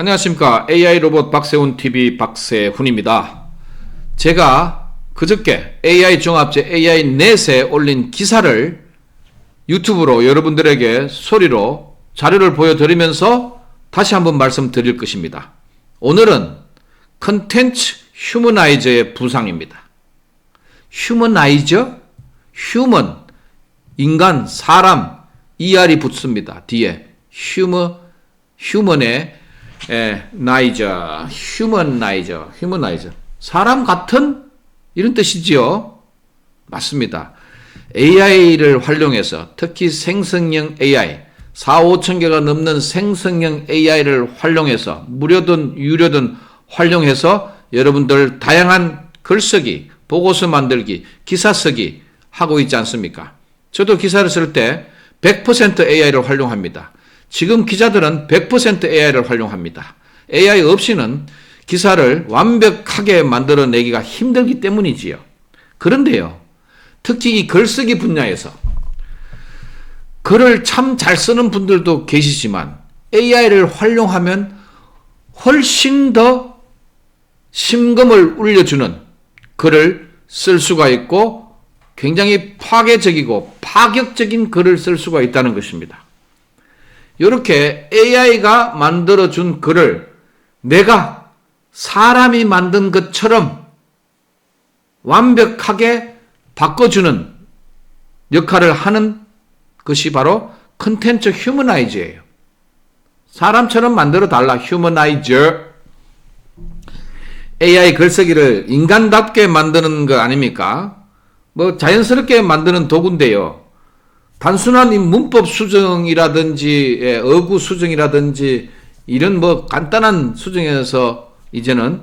안녕하십니까. AI 로봇 박세훈 TV 박세훈입니다. 제가 그저께 AI 종합제 AI 넷에 올린 기사를 유튜브로 여러분들에게 소리로 자료를 보여드리면서 다시 한번 말씀드릴 것입니다. 오늘은 컨텐츠 휴머나이저의 부상입니다. 휴머나이저? 휴먼, 인간, 사람, ER이 붙습니다. 뒤에 휴머, 휴먼의 에, 나이저, 휴먼 나이저, 휴먼 나이저. 사람 같은 이런 뜻이지요. 맞습니다. AI를 활용해서 특히 생성형 AI, 4, 5천 개가 넘는 생성형 AI를 활용해서 무료든 유료든 활용해서 여러분들 다양한 글쓰기, 보고서 만들기, 기사 쓰기 하고 있지 않습니까? 저도 기사를 쓸 때 100% AI를 활용합니다. 지금 기자들은 100% AI를 활용합니다. AI 없이는 기사를 완벽하게 만들어내기가 힘들기 때문이지요. 그런데요, 특히 이 글쓰기 분야에서 글을 참 잘 쓰는 분들도 계시지만 AI를 활용하면 훨씬 더 심금을 울려주는 글을 쓸 수가 있고 굉장히 파괴적이고 파격적인 글을 쓸 수가 있다는 것입니다. 이렇게 AI가 만들어준 글을 내가 사람이 만든 것처럼 완벽하게 바꿔주는 역할을 하는 것이 바로 컨텐츠 휴머나이즈예요. 사람처럼 만들어 달라 휴머나이저. AI 글쓰기를 인간답게 만드는 거 아닙니까? 뭐 자연스럽게 만드는 도구인데요. 단순한 이 문법 수정이라든지 예, 어구 수정이라든지 이런 뭐 간단한 수정에서 이제는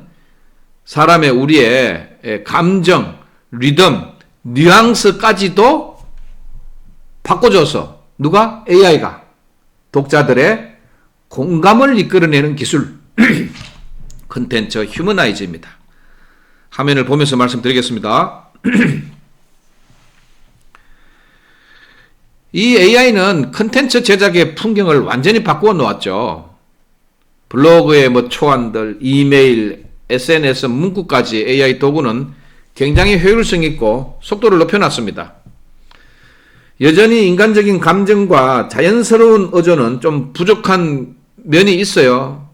사람의 우리의 예, 감정, 리듬, 뉘앙스까지도 바꿔줘서 누가 AI가 독자들의 공감을 이끌어내는 기술 컨텐츠 휴머나이즈입니다. 화면을 보면서 말씀드리겠습니다. 이 AI는 컨텐츠 제작의 풍경을 완전히 바꾸어 놓았죠. 블로그의 뭐 초안들, 이메일, SNS 문구까지 AI 도구는 굉장히 효율성 있고 속도를 높여놨습니다. 여전히 인간적인 감정과 자연스러운 어조는 좀 부족한 면이 있어요.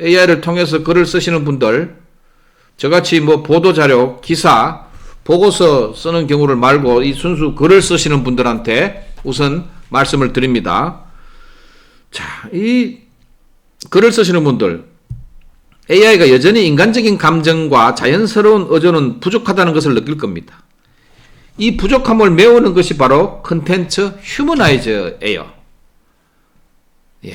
AI를 통해서 글을 쓰시는 분들, 저같이 뭐 보도자료, 기사, 보고서 쓰는 경우를 말고 이 순수 글을 쓰시는 분들한테 우선 말씀을 드립니다. 자, 이 글을 쓰시는 분들, AI가 여전히 인간적인 감정과 자연스러운 어조는 부족하다는 것을 느낄 겁니다. 이 부족함을 메우는 것이 바로 컨텐츠 휴머나이저예요. 예.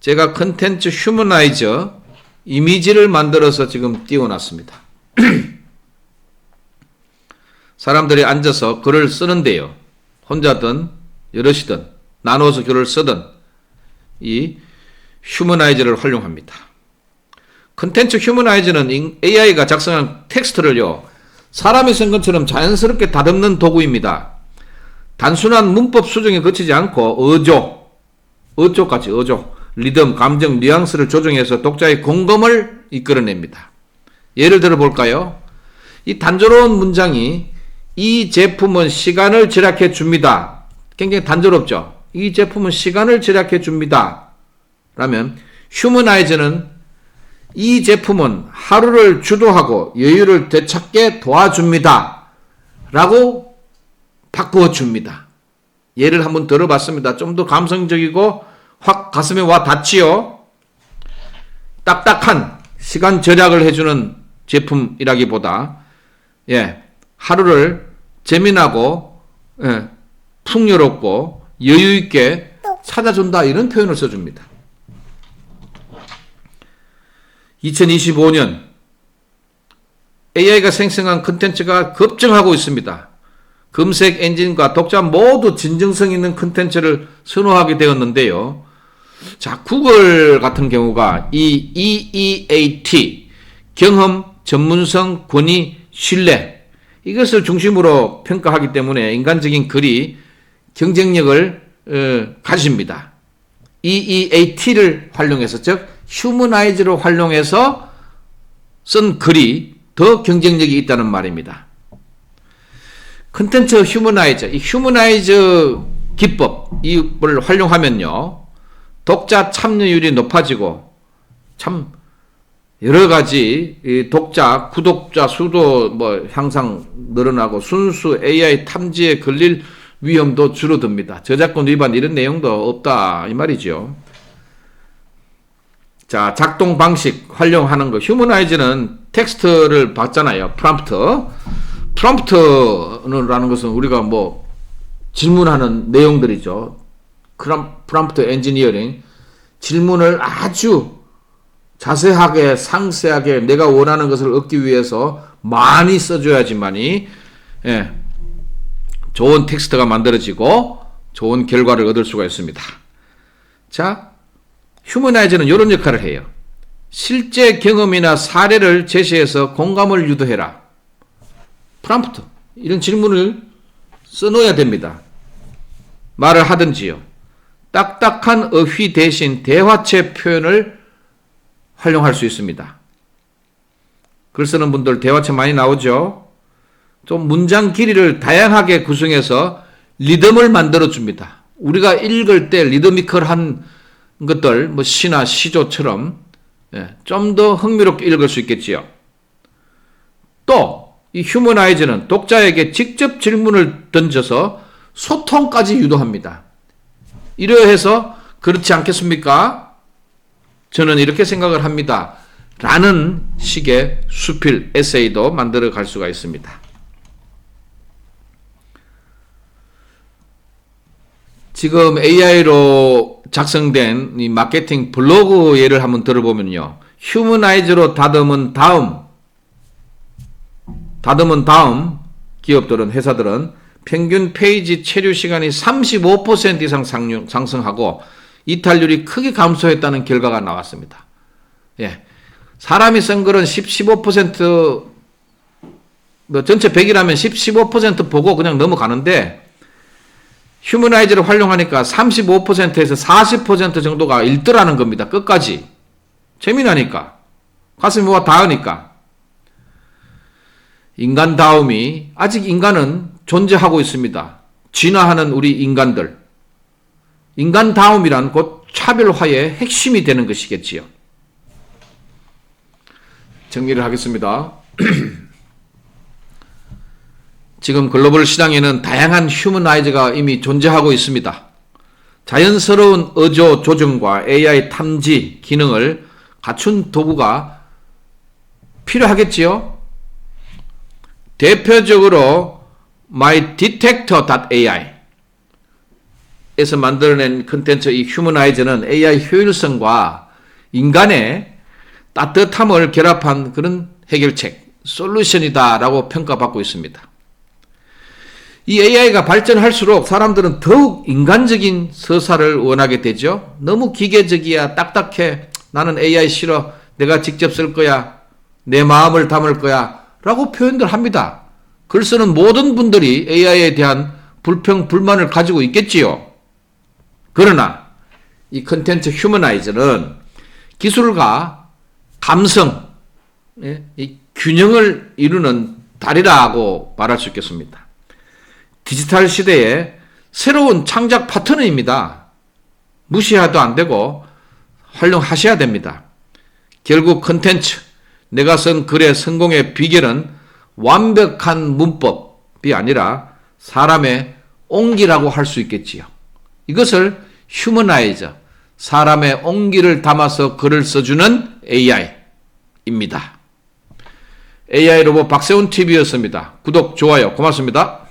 제가 컨텐츠 휴머나이저 이미지를 만들어서 지금 띄워놨습니다. 사람들이 앉아서 글을 쓰는데요. 혼자든 여럿이든 나누어서 글을 쓰든 이 휴머나이저를 활용합니다. 컨텐츠 휴머나이저는 AI가 작성한 텍스트를요. 사람이 쓴 것처럼 자연스럽게 다듬는 도구입니다. 단순한 문법 수정에 그치지 않고 어조, 어조까지 어조, 리듬, 감정, 뉘앙스를 조정해서 독자의 공감을 이끌어냅니다. 예를 들어 볼까요? 이 단조로운 문장이 이 제품은 시간을 절약해 줍니다. 굉장히 단조롭죠? 이 제품은 시간을 절약해 줍니다. 라면 휴머나이저는 이 제품은 하루를 주도하고 여유를 되찾게 도와줍니다. 라고 바꾸어 줍니다. 예를 한번 들어봤습니다. 좀 더 감성적이고 확 가슴에 와 닿지요. 딱딱한 시간 절약을 해주는 제품이라기보다 예 하루를 재미나고 예, 풍요롭고 여유 있게 찾아준다 이런 표현을 써줍니다. 2025년 AI가 생성한 컨텐츠가 급증하고 있습니다. 검색 엔진과 독자 모두 진정성 있는 컨텐츠를 선호하게 되었는데요. 자, 구글 같은 경우가 이 EEAT 경험, 전문성, 권위, 신뢰 이것을 중심으로 평가하기 때문에 인간적인 글이 경쟁력을 어, 가집니다. EEAT를 활용해서 즉 휴머나이즈를 활용해서 쓴 글이 더 경쟁력이 있다는 말입니다. 컨텐츠 휴머나이즈, 이 휴머나이즈 기법 이걸 활용하면요. 독자 참여율이 높아지고 참 여러 가지 이 독자, 구독자 수도 뭐 향상 늘어나고 순수 AI 탐지에 걸릴 위험도 줄어듭니다. 저작권 위반 이런 내용도 없다 이 말이죠. 자, 작동 방식 활용하는 거. 휴머나이즈는 텍스트를 받잖아요. 프롬프트. 프롬프트라는 것은 우리가 뭐 질문하는 내용들이죠. 프롬프트 엔지니어링 질문을 아주 자세하게 상세하게 내가 원하는 것을 얻기 위해서 많이 써줘야지만이 예, 좋은 텍스트가 만들어지고 좋은 결과를 얻을 수가 있습니다. 자, 휴머나이즈는 이런 역할을 해요. 실제 경험이나 사례를 제시해서 공감을 유도해라. 프롬프트 이런 질문을 써놓아야 됩니다. 말을 하든지요. 딱딱한 어휘 대신 대화체 표현을 활용할 수 있습니다. 글 쓰는 분들 대화체 많이 나오죠? 좀 문장 길이를 다양하게 구성해서 리듬을 만들어 줍니다. 우리가 읽을 때 리드미컬한 것들, 뭐 시나 시조처럼 예, 좀 더 흥미롭게 읽을 수 있겠지요. 또, 이 휴머나이즈는 독자에게 직접 질문을 던져서 소통까지 유도합니다. 이러해서 그렇지 않겠습니까? 저는 이렇게 생각을 합니다. 라는 식의 수필, 에세이도 만들어 갈 수가 있습니다. 지금 AI로 작성된 이 마케팅 블로그 예를 한번 들어보면요. 휴머나이즈로 다듬은 다음, 다듬은 다음 기업들은, 회사들은 평균 페이지 체류 시간이 35% 이상 상승, 상승하고 이탈률이 크게 감소했다는 결과가 나왔습니다. 예. 사람이 쓴 글은 10, 15%, 뭐 전체 100이라면 10, 15% 보고 그냥 넘어가는데 휴머나이즈를 활용하니까 35%에서 40% 정도가 읽더라는 겁니다. 끝까지. 재미나니까. 가슴이 뭐가 닿으니까. 인간다움이, 아직 인간은 존재하고 있습니다. 진화하는 우리 인간들. 인간다움이란 곧 차별화의 핵심이 되는 것이겠지요. 정리를 하겠습니다. 지금 글로벌 시장에는 다양한 휴머나이즈가 이미 존재하고 있습니다. 자연스러운 어조 조정과 AI 탐지 기능을 갖춘 도구가 필요하겠지요? 대표적으로 mydetector.ai 에서 만들어낸 컨텐츠 이 휴머나이즈는 AI 효율성과 인간의 따뜻함을 결합한 그런 해결책, 솔루션이다라고 평가받고 있습니다. 이 AI가 발전할수록 사람들은 더욱 인간적인 서사를 원하게 되죠. 너무 기계적이야, 딱딱해. 나는 AI 싫어. 내가 직접 쓸 거야. 내 마음을 담을 거야. 라고 표현들 합니다. 글 쓰는 모든 분들이 AI에 대한 불평, 불만을 가지고 있겠지요. 그러나 이 컨텐츠 휴머나이즈는 기술과 감성, 예, 이 균형을 이루는 달이라고 말할 수 있겠습니다. 디지털 시대의 새로운 창작 파트너입니다. 무시해도 안 되고 활용하셔야 됩니다. 결국 컨텐츠, 내가 쓴 글의 성공의 비결은 완벽한 문법이 아니라 사람의 온기라고 할 수 있겠지요. 이것을 휴머나이저, 사람의 온기를 담아서 글을 써주는 AI입니다. AI 로봇 박세훈 TV였습니다. 구독, 좋아요, 고맙습니다.